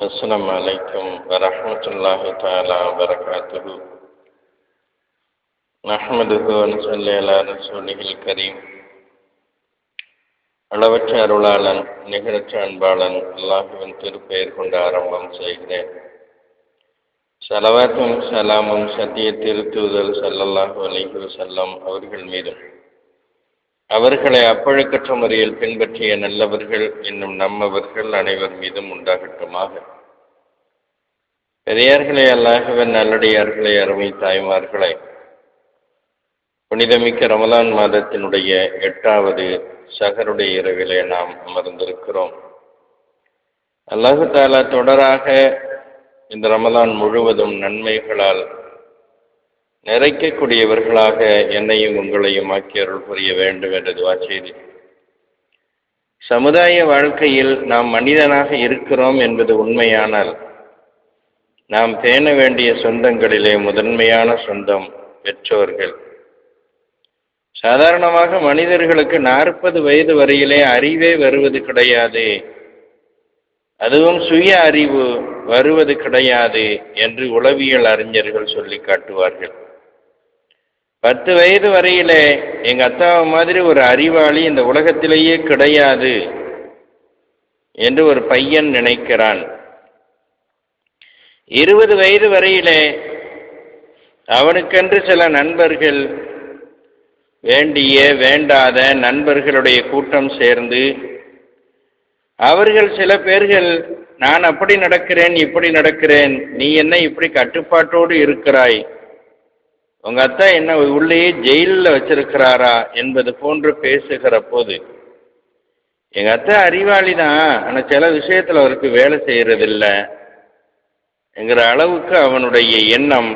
السلام عليكم ورحمة الله تعالى وبركاته نحمده ونصلي على رسوله الكريم அளவற்ற அருளாளன் நிகழற்ற அன்பாளன் அல்லாஹுவின் திருப்பெயர் கொண்டு ஆரம்பம் செய்கிறேன் சலவாத்தும் சலாமும் சத்திய திருத்துதல் சல்லல்லாஹு அலைஹி வஸல்லம் அவர்கள் மீதும் அவர்களை அப்பழுக்கற்ற முறையில் பின்பற்றிய நல்லவர்கள் இன்னும் நம்மவர்கள் அனைவர் மீதும் உண்டாகட்டுமாக. பெரியார்களே அல்லாஹுவின் நல்லடியார்களே அருமை தாய்மார்களே புனிதமிக்க ரமலான் மாதத்தினுடைய எட்டாவது சகருடைய இரவிலே நாம் அமர்ந்திருக்கிறோம். அல்லாஹு தாலா தொடராக இந்த ரமலான் முழுவதும் நன்மைகளால் நிறைக்கக்கூடியவர்களாக என்னையும் உங்களையும் ஆக்கியருள் புரிய வேண்டும் என்று துவா செய்தி. சமுதாய வாழ்க்கையில் நாம் மனிதனாக இருக்கிறோம் என்பது உண்மையானால் நாம் பேண வேண்டிய சொந்தங்களிலே முதன்மையான சொந்தம் பெற்றோர்கள். சாதாரணமாக மனிதர்களுக்கு நாற்பது வயது வரையிலே அறிவே வருவது கிடையாது. அதுவும் சுய அறிவு வருவது கிடையாது என்று உளவியல் அறிஞர்கள் சொல்லி காட்டுவார்கள். பத்து வயது வரையிலே எங்க அத்தாவை மாதிரி ஒரு அறிவாளி இந்த உலகத்திலேயே கிடையாது என்று ஒரு பையன் நினைக்கிறான். இருபது வயது வரையிலே அவனுக்கென்று சில நண்பர்கள் வேண்டிய வேண்டாத நண்பர்களுடைய கூட்டம் சேர்ந்து அவர்கள் சில பேர்கள் நான் அப்படி நடக்கிறேன் இப்படி நடக்கிறேன் நீ என்ன இப்படி கட்டுப்பாட்டோடு இருக்கிறாய் உங்க அத்தா என்ன உள்ளேயே ஜெயிலில் வச்சிருக்கிறாரா என்பது போன்று பேசுகிற போது எங்க அத்தை அறிவாளி தான் ஆனால் சில விஷயத்தில் அவருக்கு வேலை செய்கிறதில்ல என்கிற அளவுக்கு அவனுடைய எண்ணம்.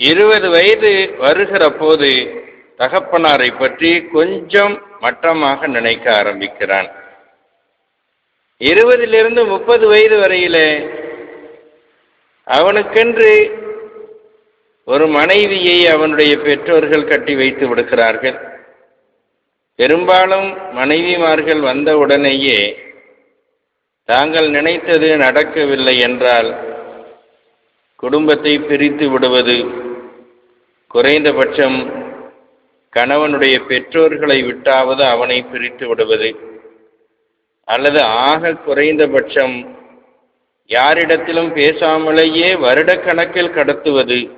இருபது வயது வருகிற போது தகப்பனாரை பற்றி கொஞ்சம் மட்டமாக நினைக்க ஆரம்பிக்கிறான். இருபதிலிருந்து முப்பது வயது வரையிலே அவனுக்கென்று ஒரு மனைவியை அவனுடைய பெற்றோர்கள் கட்டி வைத்து விடுகிறார்கள். பெரும்பாலும் மனைவிமார்கள் வந்த உடனேயே தாங்கள் நினைத்தது நடக்கவில்லை என்றால் குடும்பத்தை பிரித்து விடுவது குறைந்தபட்சம் கணவனுடைய பெற்றோர்களை விட்டாவது அவனை பிரித்து விடுவது அல்லது ஆக குறைந்தபட்சம் யாரிடத்திலும் பேசாமலேயே வருடக்கணக்கில் கடத்துவது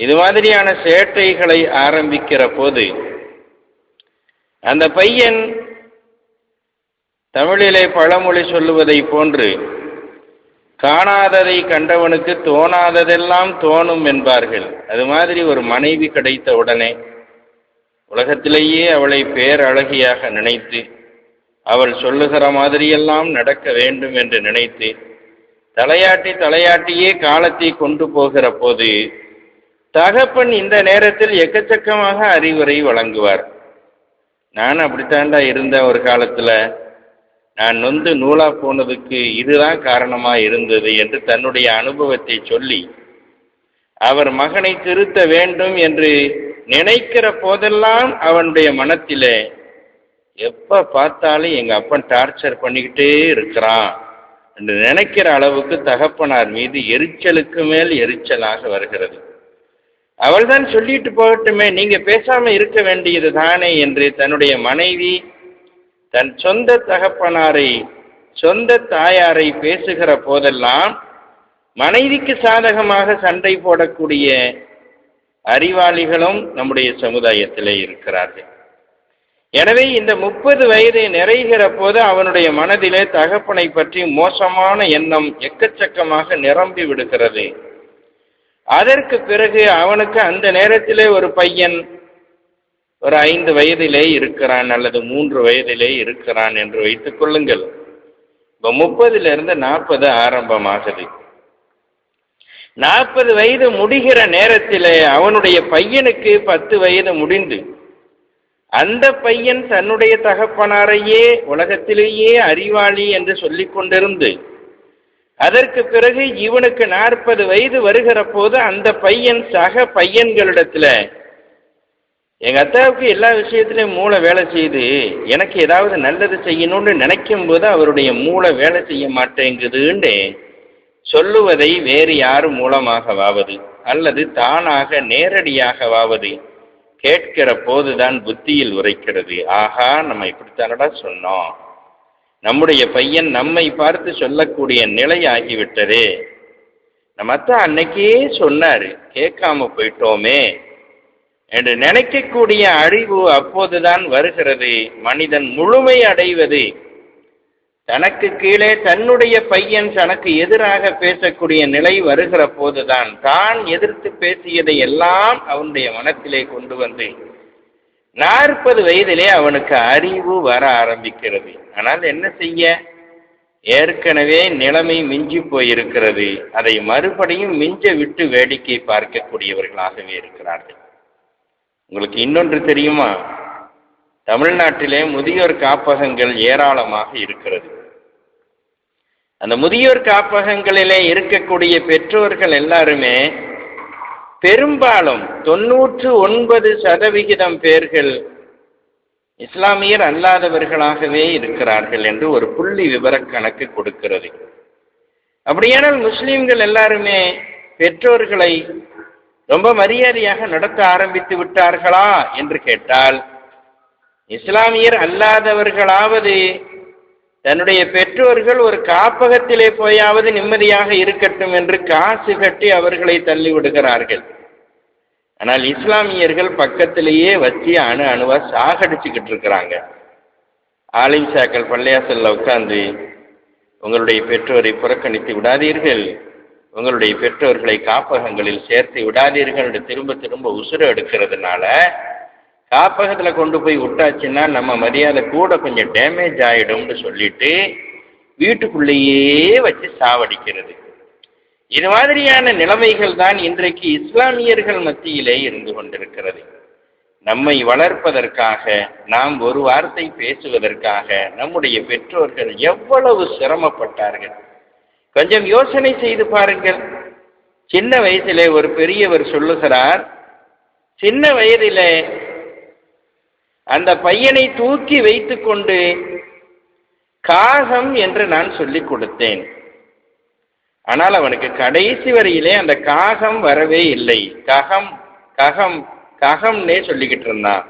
இது மாதிரியான சேட்டைகளை ஆரம்பிக்கிற போது அந்த பையன் தமிழிலே பழமொழி சொல்லுவதை போன்று காணாததை கண்டவனுக்கு தோணாததெல்லாம் தோணும் என்பார்கள். அது மாதிரி ஒரு மனைவி கிடைத்த உடனே உலகத்திலேயே அவளை பேரழகியாக நினைத்து அவள் சொல்லுகிற மாதிரியெல்லாம் நடக்க வேண்டும் என்று நினைத்து தலையாட்டி தலையாட்டியே காலத்தை கொண்டு போகிற போது தகப்பன் இந்த நேரத்தில் எக்கச்சக்கமாக அறிவுரை வழங்குவார். நான் அப்படித்தாண்டா இருந்தேன் ஒரு காலத்தில் நான் நொந்து நூலா போனதுக்கு இதுதான் காரணமா இருந்தது என்று தன்னுடைய அனுபவத்தை சொல்லி அவர் மகனை திருத்த வேண்டும் என்று நினைக்கிற போதெல்லாம் அவனுடைய மனத்திலே எப்ப பார்த்தாலும் எங்க அப்பன் டார்ச்சர் பண்ணிக்கிட்டே இருக்கிறான் என்று நினைக்கிற அளவுக்கு தகப்பனார் மீது எரிச்சலுக்கு மேல் எரிச்சலாக வருகிறது. அவள் தான் சொல்லிட்டு போகட்டுமே நீங்க பேசாம இருக்க வேண்டியது தானே என்று தன்னுடைய மனைவி தன் சொந்த தகப்பனாரை சொந்த தாயாரை பேசுகிற போதெல்லாம் மனைவிக்கு சாதகமாக சண்டை போடக்கூடிய அறிவாளிகளும் நம்முடைய சமுதாயத்திலே இருக்கிறார்கள். எனவே இந்த முப்பது வயதை நிறைகிற போது அவனுடைய மனதிலே தகப்பனை பற்றி மோசமான எண்ணம் எக்கச்சக்கமாக நிரம்பி விடுகிறது. அதற்கு பிறகு அவனுக்கு அந்த நேரத்திலே ஒரு பையன் ஒரு ஐந்து வயதிலே இருக்கிறான் அல்லது மூன்று வயதிலே இருக்கிறான் என்று வைத்துக் கொள்ளுங்கள். இப்போ முப்பதிலிருந்து நாற்பது ஆரம்பமாகுது. நாற்பது வயது முடிகிற நேரத்திலே அவனுடைய பையனுக்கு பத்து வயது முடிந்து அந்த பையன் தன்னுடைய தகப்பனாரையே உலகத்திலேயே அறிவாளி என்று சொல்லிக் கொண்டிருந்து அதற்கு பிறகு இவனுக்கு நாற்பது வயது வருகிற போது அந்த பையன் சக பையன்களிடத்துல எங்க அத்தாவுக்கு எல்லா விஷயத்திலையும் மூளை வேலை செய்யுது. எனக்கு ஏதாவது நல்லது செய்யணும்னு நினைக்கும் போது அவருடைய மூளை வேலை செய்ய மாட்டேங்குதுன்னு சொல்லுவதை வேறு யார் மூலமாகவாவது அல்லது தானாக நேரடியாகவாவது கேட்கிற போதுதான் புத்தியில் உரைக்கிறது. ஆஹா நம்ம இப்படித்தானடா சொன்னோம். நம்முடைய பையன் நம்மை பார்த்து சொல்லக்கூடிய நிலை ஆகிவிட்டதே நம்ம அத்தான் அன்னைக்கே சொன்னாரு கேட்காம போயிட்டோமே என்று நினைக்கக்கூடிய அறிவு அப்போதுதான் வருகிறது. மனிதன் முழுமை அடைவது தனக்கு கீழே தன்னுடைய பையன் தனக்கு எதிராக பேசக்கூடிய நிலை வருகிற போதுதான் தான் எதிர்த்து பேசியதை எல்லாம் அவனுடைய மனத்திலே கொண்டு வந்து நாற்பது வயதிலே அவனுக்கு அறிவு வர ஆரம்பிக்கிறது. ஆனால் என்ன செய்ய? ஏற்கனவே நிலைமை மிஞ்சி போயிருக்கிறது. அதை மறுபடியும் மிஞ்ச விட்டு வேடிக்கை பார்க்கக்கூடியவர்களாகவே இருக்கிறார்கள். உங்களுக்கு இன்னொன்று தெரியுமா? தமிழ்நாட்டிலே முதியோர் காப்பகங்கள் ஏராளமாக இருக்கிறது. அந்த முதியோர் காப்பகங்களிலே இருக்கக்கூடிய பெற்றோர்கள் எல்லாருமே பெரும்பாலும் தொன்னூற்று ஒன்பது சதவிகிதம் பேர்கள் இஸ்லாமியர் அல்லாதவர்களாகவே இருக்கிறார்கள் என்று ஒரு புள்ளி விவர கணக்கு கொடுக்கிறது. அப்படியானால் முஸ்லீம்கள் எல்லாருமே பெற்றோர்களை ரொம்ப மரியாதையாக நடத்த ஆரம்பித்து விட்டார்களா என்று கேட்டால் இஸ்லாமியர் அல்லாதவர்களாவது தன்னுடைய பெற்றோர்கள் ஒரு காப்பகத்திலே போயாவது நிம்மதியாக இருக்கட்டும் என்று காசு கட்டி அவர்களை தள்ளி விடுகிறார்கள். ஆனால் இஸ்லாமியர்கள் பக்கத்திலேயே வச்சு அணு அணுவா சாகடிச்சுக்கிட்டு இருக்கிறாங்க. ஆலிம்சாக்கள் பள்ளியாசல்ல உட்கார்ந்து உங்களுடைய பெற்றோரை புறக்கணித்து விடாதீர்கள். உங்களுடைய பெற்றோர்களை காப்பகங்களில் சேர்த்து விடாதீர்கள். என்று திரும்ப திரும்ப உசுர எடுக்கிறதுனால காப்பகத்தில் கொண்டு போய் விட்டாச்சுன்னா நம்ம மரியாதை கூட கொஞ்சம் டேமேஜ் ஆகிடும்னு சொல்லிட்டு வீட்டுக்குள்ளேயே வச்சு சாவடிக்கிறது. இது மாதிரியான நிலைமைகள் தான் இன்றைக்கு இஸ்லாமியர்கள் மத்தியிலே இருந்து கொண்டிருக்கிறது. நம்மை வளர்ப்பதற்காக நாம் ஒரு வார்த்தை பேசுவதற்காக நம்முடைய பெற்றோர்கள் எவ்வளவு சிரமப்பட்டார்கள். கொஞ்சம் யோசனை செய்து பாருங்கள். சின்ன வயசிலே ஒரு பெரியவர் சொல்லுகிறார் சின்ன வயதிலே அந்த பையனை தூக்கி வைத்துக்கொண்டு காகம் என்று நான் சொல்லிக் கொடுத்தேன். ஆனால் அவனுக்கு கடைசி வரையிலே அந்த காகம் வரவே இல்லை. ககம் ககம் ககம்னே சொல்லிக்கிட்டு இருந்தான்.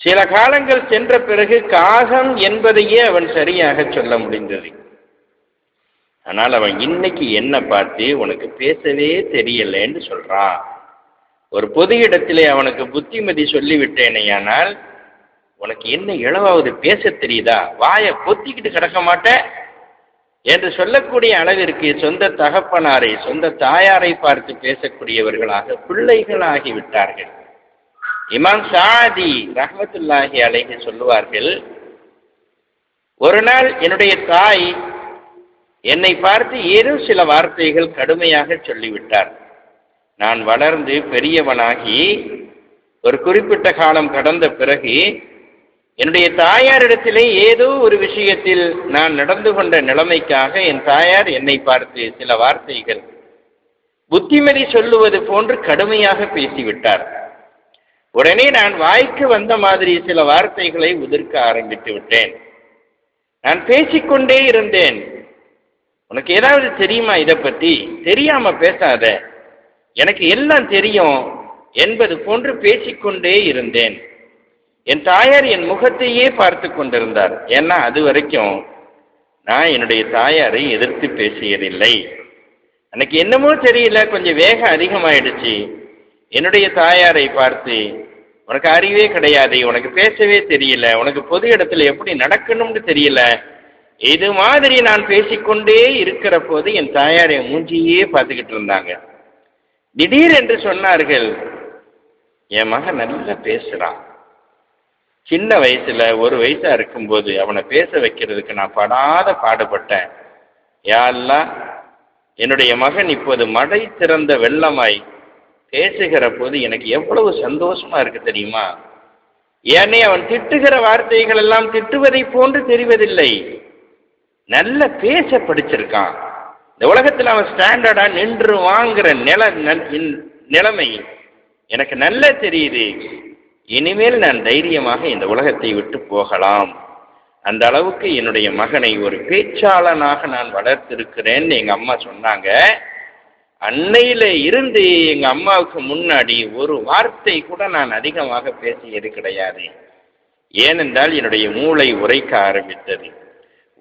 சில காலங்கள் சென்ற பிறகு காகம் என்பதையே அவன் சரியாக சொல்ல முடிந்தது. ஆனால் அவன் இன்னைக்கு என்ன பார்த்து உனக்கு பேசவே தெரியலன்னு சொல்றான். ஒரு பொது இடத்திலே அவனுக்கு புத்திமதி சொல்லிவிட்டேனையானால் உனக்கு என்ன இளவாவது பேச தெரியுதா? வாயை பொத்திக்கிட்டு கிடக்க மாட்டேன் என்று சொல்லக்கூடிய அளவிற்கு சொந்த தகப்பனாரை சொந்த தாயாரை பார்த்து பேசக்கூடியவர்களாக பிள்ளைகள் ஆகிவிட்டார்கள் இமாம் சாதி ரஹமத்துல்லாஹி அலைஹி சொல்லுவார்கள் ஒரு நாள் என்னுடைய தாய் என்னை பார்த்து ஏதோ சில வார்த்தைகள் கடுமையாக சொல்லிவிட்டார். நான் வளர்ந்து பெரியவனாகி ஒரு குறிப்பிட்ட காலம் கடந்த பிறகு என்னுடைய தாயாரிடத்திலே ஏதோ ஒரு விஷயத்தில் நான் நடந்து கொண்ட நிலைமைக்காக என் தாயார் என்னை பார்த்து சில வார்த்தைகள். புத்திமதி சொல்லுவது போன்று கடுமையாக பேசிவிட்டார். உடனே நான் வாய்க்கு வந்த மாதிரி சில வார்த்தைகளை உதிர்க்க ஆரம்பித்து விட்டேன். நான் பேசிக்கொண்டே இருந்தேன். உனக்கு ஏதாவது தெரியுமா இதை பத்தி? தெரியாம பேசாத. எனக்கு எல்லாம் தெரியும் என்பது போன்று பேசிக்கொண்டே இருந்தேன். என் தாயார் என் முகத்தையே பார்த்து கொண்டிருந்தார். ஏன்னா அது வரைக்கும் நான் என்னுடைய தாயாரை எதிர்த்து பேசியதில்லை. எனக்கு என்னமோ தெரியல கொஞ்சம் வேகம் அதிகமாயிடுச்சு. என்னுடைய தாயாரை பார்த்து உனக்கு அறிவே கிடையாது உனக்கு பேசவே தெரியல உனக்கு பொது இடத்துல எப்படி நடக்கணும்னு தெரியல. இது மாதிரி நான் பேசிக்கொண்டே இருக்கிற போது என் தாயாரை மூஞ்சியே பார்த்துக்கிட்டு இருந்தாங்க. திடீர் என்று சொன்னார்கள். என் மகன் நல்லா பேசுறான். சின்ன வயசுல ஒரு வயசா இருக்கும்போது அவனை பேச வைக்கிறதுக்கு நான் படாத பாடுபட்டேன். யாரெல்லாம் என்னுடைய மகன் இப்போது மழை திறந்த வெள்ளமாய் பேசுகிற போது எனக்கு எவ்வளவு சந்தோஷமா இருக்கு தெரியுமா? ஏனே அவன் திட்டுகிற வார்த்தைகள் எல்லாம் திட்டுவதை போன்று தெரிவதில்லை. நல்ல பேச படிச்சிருக்கான். இந்த உலகத்தில் அவன் ஸ்டாண்டர்டாக நின்று வாங்குற நில நிலைமை எனக்கு நல்லா தெரியுது. இனிமேல் நான் தைரியமாக இந்த உலகத்தை விட்டு போகலாம். அந்த அளவுக்கு என்னுடைய மகனை ஒரு பேச்சாளனாக நான் வளர்த்திருக்கிறேன்னு எங்கள் அம்மா சொன்னாங்க அன்னையில இருந்து எங்கள் அம்மாவுக்கு முன்னாடி ஒரு வார்த்தை கூட நான் அதிகமாக பேசியது கிடையாது. ஏனென்றால் என்னுடைய மூளை உரைக்க ஆரம்பித்தது.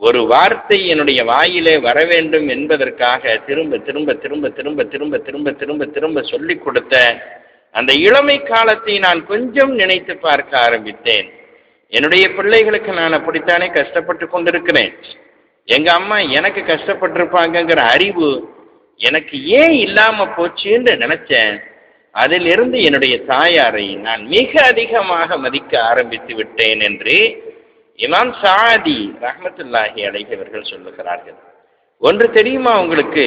ஒரு வார்த்தை என்னுடைய வாயிலே வர வேண்டும் என்பதற்காக திரும்ப திரும்ப திரும்ப திரும்ப திரும்ப திரும்ப திரும்ப திரும்ப சொல்லிக் கொடுத்த அந்த இளமை காலத்தை நான் கொஞ்சம் நினைத்து பார்க்க ஆரம்பித்தேன். என்னுடைய பிள்ளைகளுக்கு நான் அப்படித்தானே கஷ்டப்பட்டு கொண்டிருக்கிறேன். எங்க அம்மா எனக்கு கஷ்டப்பட்டிருப்பாங்கங்கிற அறிவு எனக்கு ஏன் இல்லாம போச்சுன்னு நினைச்சேன். அதிலிருந்து என்னுடைய தாயாரை நான் மிக அதிகமாக மதிக்க ஆரம்பித்து விட்டேன் என்று இமாம் சாதி ரஹமத்துல்லாஹி அலைகவர்கள் சொல்லுகிறார்கள். ஒன்று தெரியுமா உங்களுக்கு?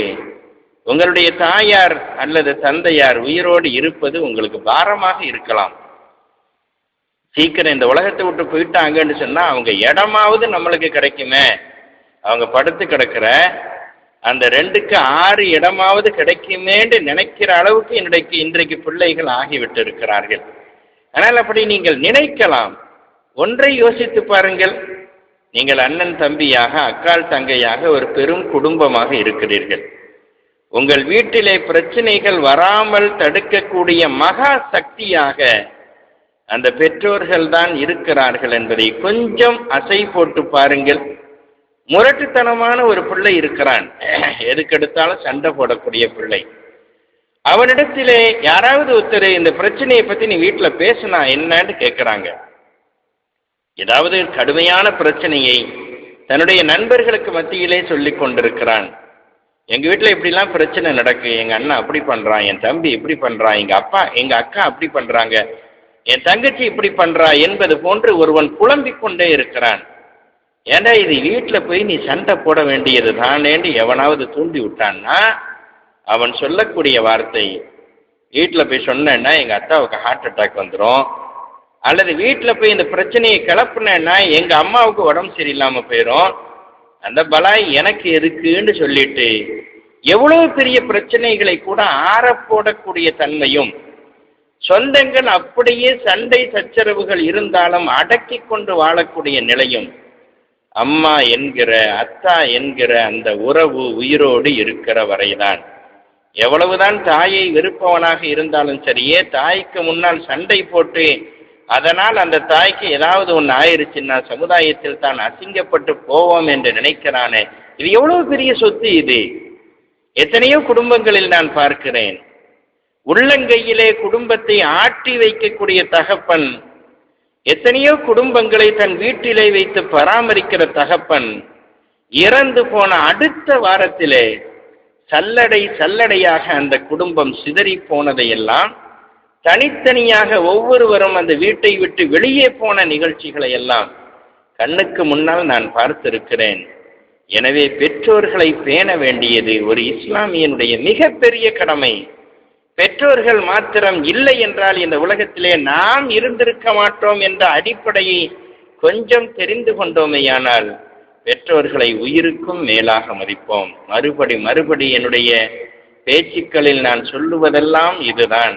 உங்களுடைய தாயார் அல்லது தந்தையார் உயிரோடு இருப்பது உங்களுக்கு பாரமாக இருக்கலாம். சீக்கிரம் இந்த உலகத்தை விட்டு போயிட்டாங்கன்னு சொன்னா அவங்க இடமாவது நம்மளுக்கு கிடைக்குமே. அவங்க படுத்து கிடக்கிற அந்த ரெண்டுக்கு ஆறு இடமாவது கிடைக்குமேன்னு நினைக்கிற அளவுக்கு இன்றைக்கு இன்றைக்கு பிள்ளைகள் ஆகிவிட்டு இருக்கிறார்கள் ஆனால் அப்படி நீங்கள் நினைக்கலாம். ஒன்றை யோசித்து பாருங்கள். நீங்கள் அண்ணன் தம்பியாக அக்கால் தங்கையாக ஒரு பெரும் குடும்பமாக இருக்கிறீர்கள். உங்கள் வீட்டிலே பிரச்சனைகள் வராமல் தடுக்கக்கூடிய மகா சக்தியாக அந்த பெற்றோர்கள் தான் இருக்கிறார்கள் என்பதை கொஞ்சம் அசை போட்டு பாருங்கள். முரட்டுத்தனமான ஒரு பிள்ளை இருக்கிறான். எதுக்கெடுத்தாலும் சண்டை போடக்கூடிய பிள்ளை. அவனிடத்திலே யாராவது ஒருத்தர் இந்த பிரச்சனையை பத்தி நீ வீட்டில் பேசுனா என்னன்னு கேட்கிறாங்க ஏதாவது கடுமையான பிரச்சனையை தன்னுடைய நண்பர்களுக்கு மத்தியிலே சொல்லி கொண்டிருக்கிறான். எங்கள் வீட்டில் இப்படிலாம் பிரச்சனை நடக்கு. எங்கள் அண்ணன் அப்படி பண்ணுறான் என் தம்பி இப்படி பண்ணுறான் எங்கள் அப்பா எங்கள் அக்கா அப்படி பண்ணுறாங்க என் தங்கச்சி இப்படி பண்ணுறா என்பது போன்று ஒருவன் புலம்பிக் கொண்டே இருக்கிறான். ஏண்டா இது வீட்டில் போய் நீ சண்டை போட வேண்டியது தானேன்னு எவனாவது தூண்டி விட்டான்னா அவன் சொல்லக்கூடிய வார்த்தை வீட்டில் போய் சொன்னேன்னா எங்கள் அத்தாவுக்கு ஹார்ட் அட்டாக் வந்துடும் அல்லது வீட்டில் போய் இந்த பிரச்சனையை கிளப்புனேன்னா எங்கள் அம்மாவுக்கு உடம்பு சரியில்லாமல் போயிடும் அந்த பலாய் எனக்கு எதுக்குன்னு சொல்லிட்டு எவ்வளவு பெரிய பிரச்சனைகளை கூட ஆறப்போடக்கூடிய தன்மையும் சொந்தங்கள் அப்படியே சண்டை சச்சரவுகள் இருந்தாலும் அடக்கி கொண்டு வாழக்கூடிய நிலையும் அம்மா என்கிற அத்தா என்கிற அந்த உறவு உயிரோடு இருக்கிற வரைதான். எவ்வளவுதான் தாயை வெறுப்பவனாக இருந்தாலும் சரியே தாய்க்கு முன்னால் சண்டை போட்டு அதனால் அந்த தாய்க்கு ஏதாவது ஒன்று ஆயிருச்சுன்னா சமுதாயத்தில் தான் அசிங்கப்பட்டு போவோம் என்று நினைக்கிறானே. இது எவ்வளவு பெரிய சொத்து இது? எத்தனையோ குடும்பங்களில் நான் பார்க்கிறேன். உள்ளங்கையிலே குடும்பத்தை ஆட்டி வைக்கக்கூடிய தகப்பன் எத்தனையோ குடும்பங்களை தன் வீட்டிலே வைத்து பராமரிக்கிற தகப்பன் இறந்து போன அடுத்த வாரத்திலே சல்லடை சல்லடையாக அந்த குடும்பம் சிதறி போனதையெல்லாம் தனித்தனியாக ஒவ்வொருவரும் அந்த வீட்டை விட்டு வெளியே போன நிகழ்ச்சிகளை எல்லாம் கண்ணுக்கு முன்னால் நான் பார்த்திருக்கிறேன். எனவே பெற்றோர்களை பேண வேண்டியது ஒரு இஸ்லாமியனுடைய மிகப்பெரிய கடமை. பெற்றோர்கள் மாத்திரம் இல்லை என்றால் இந்த உலகத்திலே நாம் இருந்திருக்க மாட்டோம் என்ற அடிப்படையை கொஞ்சம் தெரிந்து கொண்டோமேயானால் பெற்றோர்களை உயிருக்கும் மேலாக மதிப்போம். மறுபடி மறுபடி என்னுடைய பேச்சுக்களில் நான் சொல்லுவதெல்லாம் இதுதான்.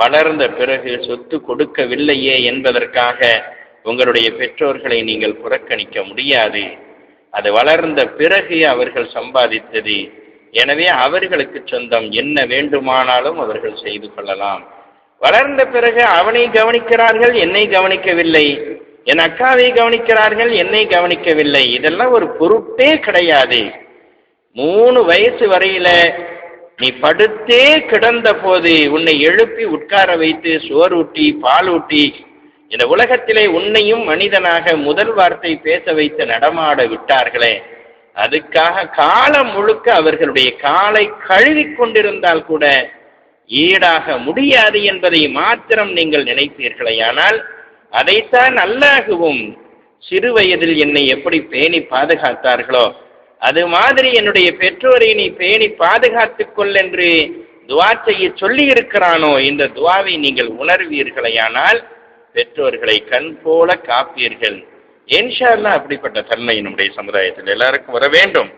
வளர்ந்த பிறகு சொத்து கொடுக்கவில்லையே என்பதற்காக உங்களுடைய பெற்றோர்களை நீங்கள் புறக்கணிக்க முடியாது. அது வளர்ந்த பிறகு அவர்கள் சம்பாதித்தது. எனவே அவர்களுக்கு சொந்தம் என்ன வேண்டுமானாலும் அவர்கள் செய்து கொள்ளலாம். வளர்ந்த பிறகு அவனை கவனிக்கிறார்கள் என்னை கவனிக்கவில்லை. என் அக்காவை கவனிக்கிறார்கள் என்னை கவனிக்கவில்லை. இதெல்லாம் ஒரு பொருட்டே கிடையாது. மூணு வயசு வரையில நீ படுத்தே கிடந்த போது உன்னை எழுப்பி உட்கார வைத்து சுவர் ஊட்டி பால் ஊட்டி இந்த உலகத்திலே உன்னையும் மனிதனாக முதல் வார்த்தை பேச வைத்து நடமாட விட்டார்களே. அதுக்காக காலம் முழுக்க அவர்களுடைய காலை கழுவி கொண்டிருந்தால் கூட ஈடாக முடியாது என்பதை மாத்திரம் நீங்கள் நினைப்பீர்களேயானால் அதைத்தான் அல்லாகவும் சிறு வயதில் என்னை எப்படி பேணி பாதுகாத்தார்களோ அது மாதிரி என்னுடைய பெற்றோரை நீ பேணி பாதுகாத்துக் கொள் என்று துவா செய்ய சொல்லி இருக்கிறானோ இந்த துவாவை நீங்கள் உணர்வீர்களையானால் பெற்றோர்களை கண் போல காப்பீர்கள். இன்ஷா அப்படிப்பட்ட தன்மை நம்முடைய சமுதாயத்தில் எல்லாருக்கும் வர வேண்டும்.